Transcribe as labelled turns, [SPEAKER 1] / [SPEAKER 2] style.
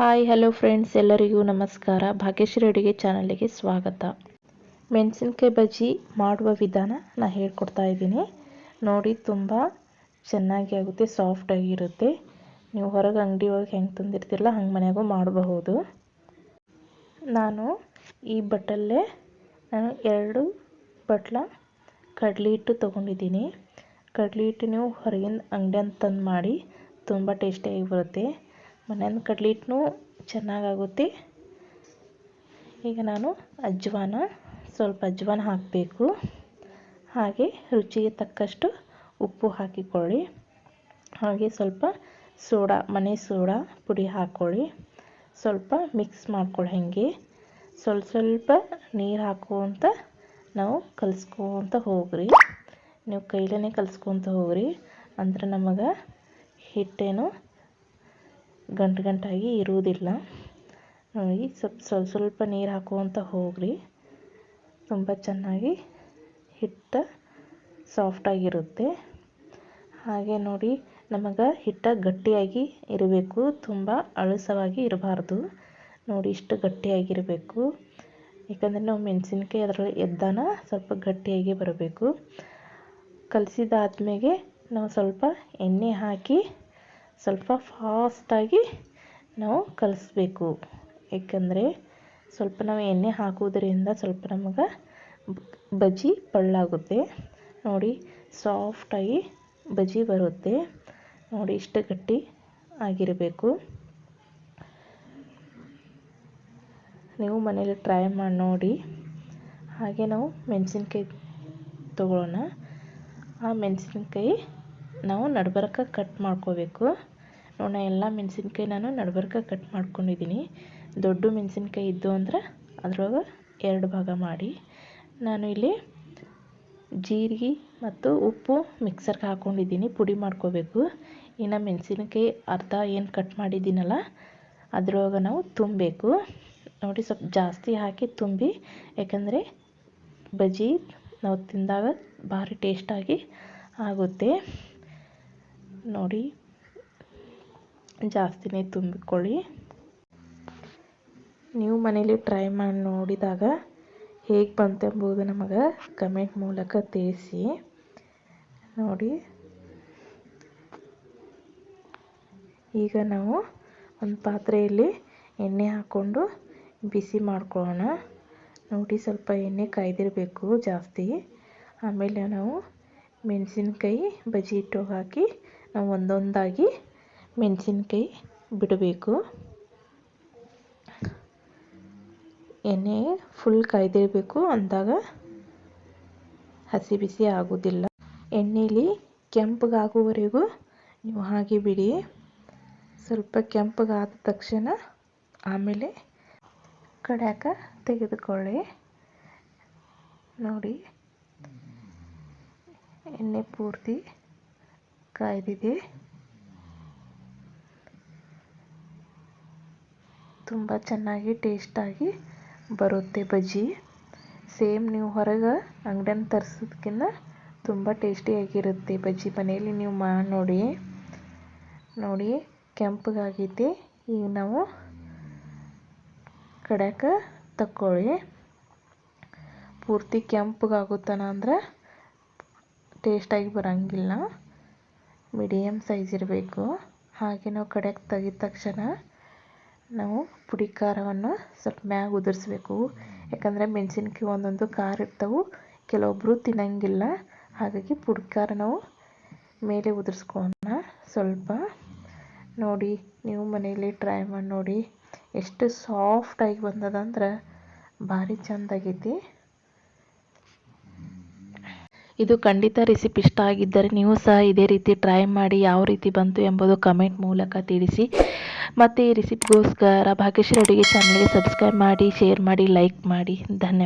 [SPEAKER 1] Hi, hello friends, ಎಲ್ಲರಿಗೂ ನಮಸ್ಕಾರ. ಭಾಗ್ಯಶ್ರೀ ಅಡುಗೆ ಚಾನಲ್ಗೆ ಸ್ವಾಗತ. ಮೆಣಸಿನ್ಕಾಯಿ ಬಜ್ಜಿ ಮಾಡುವ ವಿಧಾನ ನಾನು ಹೇಳ್ಕೊಡ್ತಾ ಇದ್ದೀನಿ. ನೋಡಿ, ತುಂಬ ಚೆನ್ನಾಗಿ ಆಗುತ್ತೆ ಸಾಫ್ಟಾಗಿರುತ್ತೆ ನೀವು ಹೊರಗೆ ಅಂಗಡಿ ಒಳಗೆ ಹೆಂಗೆ ತಂದಿರ್ತಿರಲ್ಲ, ಹಂಗೆ ಮನೆಯಾಗೂ ಮಾಡಬಹುದು. ನಾನು ಈ ಬಟ್ಟಲ್ಲೇ ನಾನು ಎರಡು ಬಟ್ಲ ಕಡಲೆ ಹಿಟ್ಟು ತೊಗೊಂಡಿದ್ದೀನಿ. ಕಡಲೆ ಹಿಟ್ಟು ನೀವು ಹೊರಗಿನ ಅಂಗಡಿಯಿಂದ ತಂದು ಮಾಡಿ, ತುಂಬ ಟೇಸ್ಟಿಯಾಗಿ ಬರುತ್ತೆ. ಮನೆಯಿಂದ ಕಡಲೆ ಹಿಟ್ಟು ಚೆನ್ನಾಗಾಗುತ್ತೆ. ಈಗ ನಾನು ಅಜ್ವಾನ, ಸ್ವಲ್ಪ ಅಜ್ವಾನ ಹಾಕಬೇಕು. ಹಾಗೆ ರುಚಿಗೆ ತಕ್ಕಷ್ಟು ಉಪ್ಪು ಹಾಕಿಕೊಳ್ಳಿ. ಹಾಗೆ ಸ್ವಲ್ಪ ಸೋಡಾ, ಮನೆ ಸೋಡಾ ಪುಡಿ ಹಾಕ್ಕೊಳ್ಳಿ ಸ್ವಲ್ಪ ಮಿಕ್ಸ್ ಮಾಡ್ಕೊಳ್ಳಿ ಹಾಗೆ. ಸ್ವಲ್ಪ ಸ್ವಲ್ಪ ನೀರು ಹಾಕುವಂತ ನಾವು ಕಲಿಸ್ಕೊಂತ ಹೋಗ್ರಿ. ನೀವು ಕೈಲೇ ಕಲಿಸ್ಕೊಂತ ಹೋಗ್ರಿ. ಅಂದ್ರೆ ನಮಗೆ ಹಿಟ್ಟೇನು ಗಂಟು ಗಂಟಾಗಿ ಇರುವುದಿಲ್ಲ. ನೋಡಿ ಸ್ವಲ್ಪ ಸ್ವಲ್ಪ ಸ್ವಲ್ಪ ನೀರು ಹಾಕುವಂತ ಹೋಗ್ರಿ. ತುಂಬ ಚೆನ್ನಾಗಿ ಹಿಟ್ಟು ಸಾಫ್ಟಾಗಿರುತ್ತೆ ಹಾಗೆ ನೋಡಿ, ನಮಗೆ ಹಿಟ್ಟು ಗಟ್ಟಿಯಾಗಿ ಇರಬೇಕು. ತುಂಬ ಅಳಸವಾಗಿ ಇರಬಾರ್ದು. ನೋಡಿ, ಇಷ್ಟು ಗಟ್ಟಿಯಾಗಿರಬೇಕು ಯಾಕಂದರೆ ನಾವು ಮೆಣಸಿನ್ಕಾಯಿ ಅದರಲ್ಲಿ ಎದ್ದಾನ ಸ್ವಲ್ಪ ಗಟ್ಟಿಯಾಗಿ ಬರಬೇಕು. ಕಲಸಿದಾದ್ಮೇಲೆ ನಾವು ಸ್ವಲ್ಪ ಎಣ್ಣೆ ಹಾಕಿ ಸ್ವಲ್ಪ ಫಾಸ್ಟಾಗಿ ನಾವು ಕಲಿಸ್ಬೇಕು. ಏಕೆಂದರೆ ಸ್ವಲ್ಪ ನಾವು ಎಣ್ಣೆ ಹಾಕುವುದರಿಂದ ಸ್ವಲ್ಪ ನಮಗೆ ಬಜ್ಜಿ ಪಳ್ಳಾಗುತ್ತೆ ನೋಡಿ ಸಾಫ್ಟಾಗಿ ಬಜ್ಜಿ ಬರುತ್ತೆ. ನೋಡಿ, ಇಷ್ಟು ಗಟ್ಟಿ ಆಗಿರಬೇಕು. ನೀವು ಮನೇಲಿ ಟ್ರೈ ಮಾಡಿ ನೋಡಿ. ಹಾಗೆ ನಾವು ಮೆಣಸಿನ್ಕಾಯಿ ತಗೊಳ್ಳೋಣ. ಆ ಮೆಣಸಿನ್ಕಾಯಿ ನಾವು ನಡ್ಬರ್ಕ ಕಟ್ ಮಾಡ್ಕೋಬೇಕು. ನೋಡೋಣ ಎಲ್ಲ ಮೆಣಸಿನ್ಕಾಯಿ ನಾನು ನಡ್ಬರ್ಕ ಕಟ್ ಮಾಡ್ಕೊಂಡಿದ್ದೀನಿ ದೊಡ್ಡ ಮೆಣಸಿನ್ಕಾಯಿ ಇದ್ದು ಅಂದ್ರೆ ಅದ್ರೊಳಗೆ ಎರಡು ಭಾಗ ಮಾಡಿ ನಾನು ಇಲ್ಲಿ ಜೀರಿಗೆ ಮತ್ತು ಉಪ್ಪು ಮಿಕ್ಸರ್ಗೆ ಹಾಕ್ಕೊಂಡಿದ್ದೀನಿ ಪುಡಿ ಮಾಡ್ಕೋಬೇಕು. ಇನ್ನು ಮೆಣಸಿನ್ಕಾಯಿ ಅರ್ಧ ಏನು ಕಟ್ ಮಾಡಿದ್ದೀನಲ್ಲ ಅದ್ರೊಳಗೆ ನಾವು ತುಂಬಬೇಕು. ನೋಡಿ ಸ್ವಲ್ಪ ಜಾಸ್ತಿ ಹಾಕಿ ತುಂಬಿ, ಯಾಕಂದರೆ ಬಜ್ಜಿ ನಾವು ತಿಂದಾಗ ಭಾರಿ ಟೇಸ್ಟಾಗಿ ಆಗುತ್ತೆ. ನೋಡಿ. ಜಾಸ್ತಿನೇ ತುಂಬಿಕೊಳ್ಳಿ. ನೀವು ಮನೇಲಿ ಟ್ರೈ ಮಾಡಿ ನೋಡಿದಾಗ ಹೇಗೆ ಬಂತೆಂಬುದು ನಮಗೆ ಕಮೆಂಟ್ ಮೂಲಕ ತಿಳಿಸಿ. ನೋಡಿ. ಈಗ ನಾವು ಒಂದು ಪಾತ್ರೆಯಲ್ಲಿ ಎಣ್ಣೆ ಹಾಕ್ಕೊಂಡು ಬಿಸಿ ಮಾಡ್ಕೊಳ್ಳೋಣ. ನೋಡಿ ಸ್ವಲ್ಪ ಎಣ್ಣೆ ಕಾಯ್ದಿರಬೇಕು ಜಾಸ್ತಿ. ಆಮೇಲೆ ನಾವು ಮೆಣಸಿನ್ಕಾಯಿ ಬಜ್ಜಿ ಹಿಟ್ಟು ಹಾಕಿ ನಾವು ಒಂದೊಂದಾಗಿ ಮೆಣಸಿನ್ಕಾಯಿ ಬಿಡಬೇಕು. ಎಣ್ಣೆ ಫುಲ್ ಕಾಯ್ದಿರಬೇಕು. ಅಂದಾಗ ಹಸಿ ಬಿಸಿ ಆಗೋದಿಲ್ಲ. ಎಣ್ಣೆಲಿ ಕೆಂಪಗಾಗುವವರೆಗೂ ನೀವು ಹಾಗೆ ಬಿಡಿ. ಸ್ವಲ್ಪ ಕೆಂಪಗಾದ ತಕ್ಷಣ ಆಮೇಲೆ ಕಡ್ಯಾಕ ತೆಗೆದುಕೊಳ್ಳಿ. ನೋಡಿ, ಎಣ್ಣೆ ಪೂರ್ತಿ ಕಾಯ್ದಿದೆ ತುಂಬ ಚೆನ್ನಾಗಿ ಟೇಸ್ಟಾಗಿ ಬರುತ್ತೆ ಬಜ್ಜಿ. ಸೇಮ್ ನೀವು ಹೊರಗೆ ಅಂಗಡಿಯಿಂದ ತರಿಸೋದಕ್ಕಿಂತ ತುಂಬ ಟೇಸ್ಟಿಯಾಗಿರುತ್ತೆ ಬಜ್ಜಿ. ಮನೆಯಲ್ಲಿ ನೀವು ಮಾಡಿ ನೋಡಿ ನೋಡಿ ಕೆಂಪಗಾಗೈತಿ ಈಗ ನಾವು ಕಡ್ಯಾಕ ತಕ್ಕೊಳ್ಳಿ. ಪೂರ್ತಿ ಕೆಂಪಗಾಗುತ್ತಾನ ಅಂದ್ರೆ ಟೇಸ್ಟಾಗಿ ಬರೋಂಗಿಲ್ಲ. ಮೀಡಿಯಮ್ ಸೈಜ್ ಇರಬೇಕು. ಹಾಗೆ ನಾವು ಕಡೆಗೆ ತೆಗೆದ ತಕ್ಷಣ ನಾವು ಪುಡಿ ಖಾರವನ್ನು ಸ್ವಲ್ಪ ಮ್ಯಾಗ ಉದುರಿಸ್ಬೇಕು. ಯಾಕಂದರೆ ಮೆಣಸಿನ್ಕಾಯಿ ಒಂದೊಂದು ಖಾರ ಇರ್ತವೆ ಕೆಲವೊಬ್ಬರು ತಿನ್ನಂಗಿಲ್ಲ. ಹಾಗಾಗಿ ಪುಡಿ ಖಾರ ನಾವು ಮೇಲೆ ಉದುರಿಸ್ಕೊಳ್ಳೋಣ ಸ್ವಲ್ಪ ನೋಡಿ, ನೀವು ಮನೆಯಲ್ಲಿ ಟ್ರೈ ಮಾಡಿ ನೋಡಿ, ಎಷ್ಟು ಸಾಫ್ಟಾಗಿ ಬಂದದಂದ್ರೆ ಭಾರಿ ಚೆಂದಾಗೈತಿ. ಇದು ಖಂಡಿತ ರೆಸಿಪಿ ಇಷ್ಟ ಆಗಿದ್ದರೆ ನೀವು ಸಹ ಇದೇ ರೀತಿ ಟ್ರೈ ಮಾಡಿ ಯಾವ ರೀತಿ ಬಂತು ಎಂಬುದು ಕಮೆಂಟ್ ಮೂಲಕ ತಿಳಿಸಿ. ಮತ್ತು ಈ ರೆಸಿಪಿಗೋಸ್ಕರ ಭಾಗ್ಯಶ್ರೀ ಅಡುಗೆ ಚಾನಲ್ಗೆ ಸಬ್ಸ್ಕ್ರೈಬ್ ಮಾಡಿ ಶೇರ್ ಮಾಡಿ ಲೈಕ್ ಮಾಡಿ. ಧನ್ಯವಾದ.